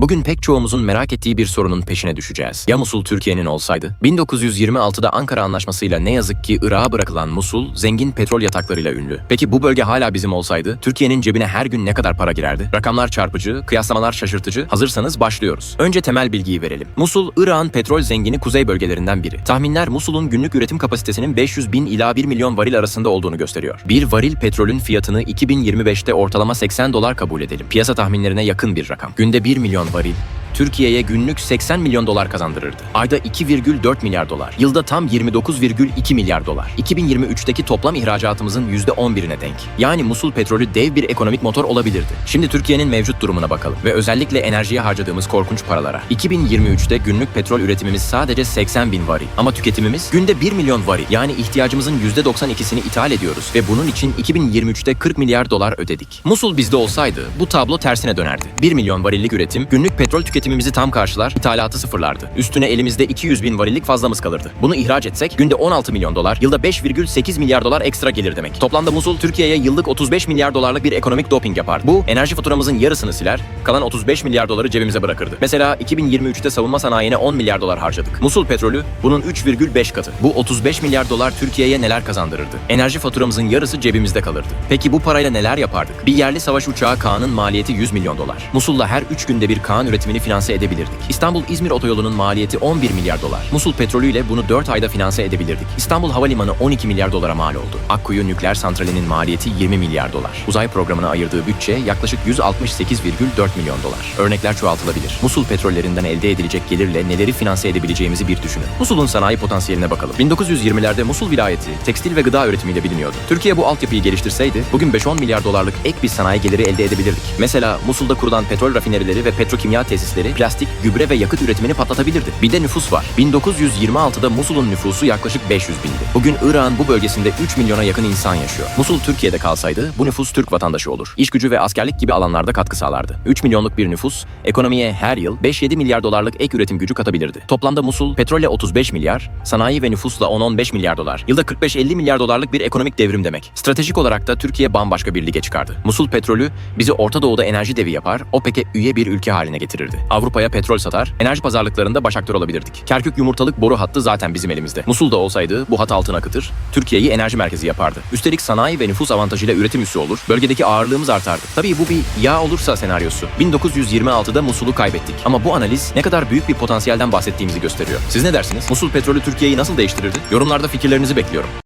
Bugün pek çoğumuzun merak ettiği bir sorunun peşine düşeceğiz. Ya Musul Türkiye'nin olsaydı? 1926'da Ankara Anlaşması'yla ne yazık ki Irak'a bırakılan Musul, zengin petrol yataklarıyla ünlü. Peki bu bölge hala bizim olsaydı, Türkiye'nin cebine her gün ne kadar para girerdi? Rakamlar çarpıcı, kıyaslamalar şaşırtıcı. Hazırsanız başlıyoruz. Önce temel bilgiyi verelim. Musul, Irak'ın petrol zengini kuzey bölgelerinden biri. Tahminler Musul'un günlük üretim kapasitesinin 500 bin ila 1 milyon varil arasında olduğunu gösteriyor. Bir varil petrolün fiyatını 2025'te ortalama 80 dolar kabul edelim. Piyasa tahminlerine yakın bir rakam. Günde 1 milyon varil Türkiye'ye günlük 80 milyon dolar kazandırırdı. Ayda 2,4 milyar dolar. Yılda tam 29,2 milyar dolar. 2023'teki toplam ihracatımızın %11'ine denk. Yani Musul petrolü dev bir ekonomik motor olabilirdi. Şimdi Türkiye'nin mevcut durumuna bakalım ve özellikle enerjiye harcadığımız korkunç paralara. 2023'te günlük petrol üretimimiz sadece 80 bin varil. Ama tüketimimiz günde 1 milyon varil. Yani ihtiyacımızın %92'sini ithal ediyoruz ve bunun için 2023'te 40 milyar dolar ödedik. Musul bizde olsaydı bu tablo tersine dönerdi. 1 milyon varillik üretim günlük petrol tüketimimizi tam karşılar, ithalatı sıfırlardı. Üstüne elimizde 200 bin varillik fazlamız kalırdı. Bunu ihraç etsek günde 16 milyon dolar, yılda 5,8 milyar dolar ekstra gelir demek. Toplamda Musul Türkiye'ye yıllık 35 milyar dolarlık bir ekonomik doping yapar. Bu enerji faturamızın yarısını siler, kalan 35 milyar doları cebimize bırakırdı. Mesela 2023'te savunma sanayine 10 milyar dolar harcadık. Musul petrolü bunun 3,5 katı. Bu 35 milyar dolar Türkiye'ye neler kazandırırdı? Enerji faturamızın yarısı cebimizde kalırdı. Peki bu parayla neler yapardık? Bir yerli savaş uçağı Kaan'ın maliyeti 100 milyon dolar. Musul'la her 3 günde bir Kaan üretimini finanse edebilirdik. İstanbul-İzmir otoyolunun maliyeti 11 milyar dolar. Musul petrolüyle bunu 4 ayda finanse edebilirdik. İstanbul Havalimanı 12 milyar dolara mal oldu. Akkuyu nükleer santralinin maliyeti 20 milyar dolar. Uzay programına ayırdığı bütçe yaklaşık 168,4 milyon dolar. Örnekler çoğaltılabilir. Musul petrollerinden elde edilecek gelirle neleri finanse edebileceğimizi bir düşünün. Musul'un sanayi potansiyeline bakalım. 1920'lerde Musul vilayeti tekstil ve gıda üretimiyle biliniyordu. Türkiye bu altyapıyı geliştirseydi bugün 5-10 milyar dolarlık ek bir sanayi geliri elde edebilirdik. Mesela Musul'da kurulan petrol rafinerileri ve petrokimya tesisleri plastik, gübre ve yakıt üretimini patlatabilirdi. Bir de nüfus var. 1926'da Musul'un nüfusu yaklaşık 500 bindi. Bugün Irak'ın bu bölgesinde 3 milyona yakın insan yaşıyor. Musul Türkiye'de kalsaydı bu nüfus Türk vatandaşı olur. İş gücü ve askerlik gibi alanlarda katkı sağlardı. 3 milyonluk bir nüfus ekonomiye her yıl 5-7 milyar dolarlık ek üretim gücü katabilirdi. Toplamda Musul petrolle 35 milyar, sanayi ve nüfusla 10-15 milyar dolar. Yılda 45-50 milyar dolarlık bir ekonomik devrim demek. Stratejik olarak da Türkiye bambaşka bir lige çıkardı. Musul petrolü bizi Orta Doğu'da enerji devi yapar, OPEC'e üye bir ülke haline getirirdi. Avrupa'ya petrol satar, enerji pazarlıklarında baş aktör olabilirdik. Kerkük yumurtalık boru hattı zaten bizim elimizde. Musul'da olsaydı bu hat altın akıtır, Türkiye'yi enerji merkezi yapardı. Üstelik sanayi ve nüfus avantajıyla üretim üssü olur, bölgedeki ağırlığımız artardı. Tabii bu bir ya olursa senaryosu. 1926'da Musul'u kaybettik. Ama bu analiz ne kadar büyük bir potansiyelden bahsettiğimizi gösteriyor. Siz ne dersiniz? Musul petrolü Türkiye'yi nasıl değiştirirdi? Yorumlarda fikirlerinizi bekliyorum.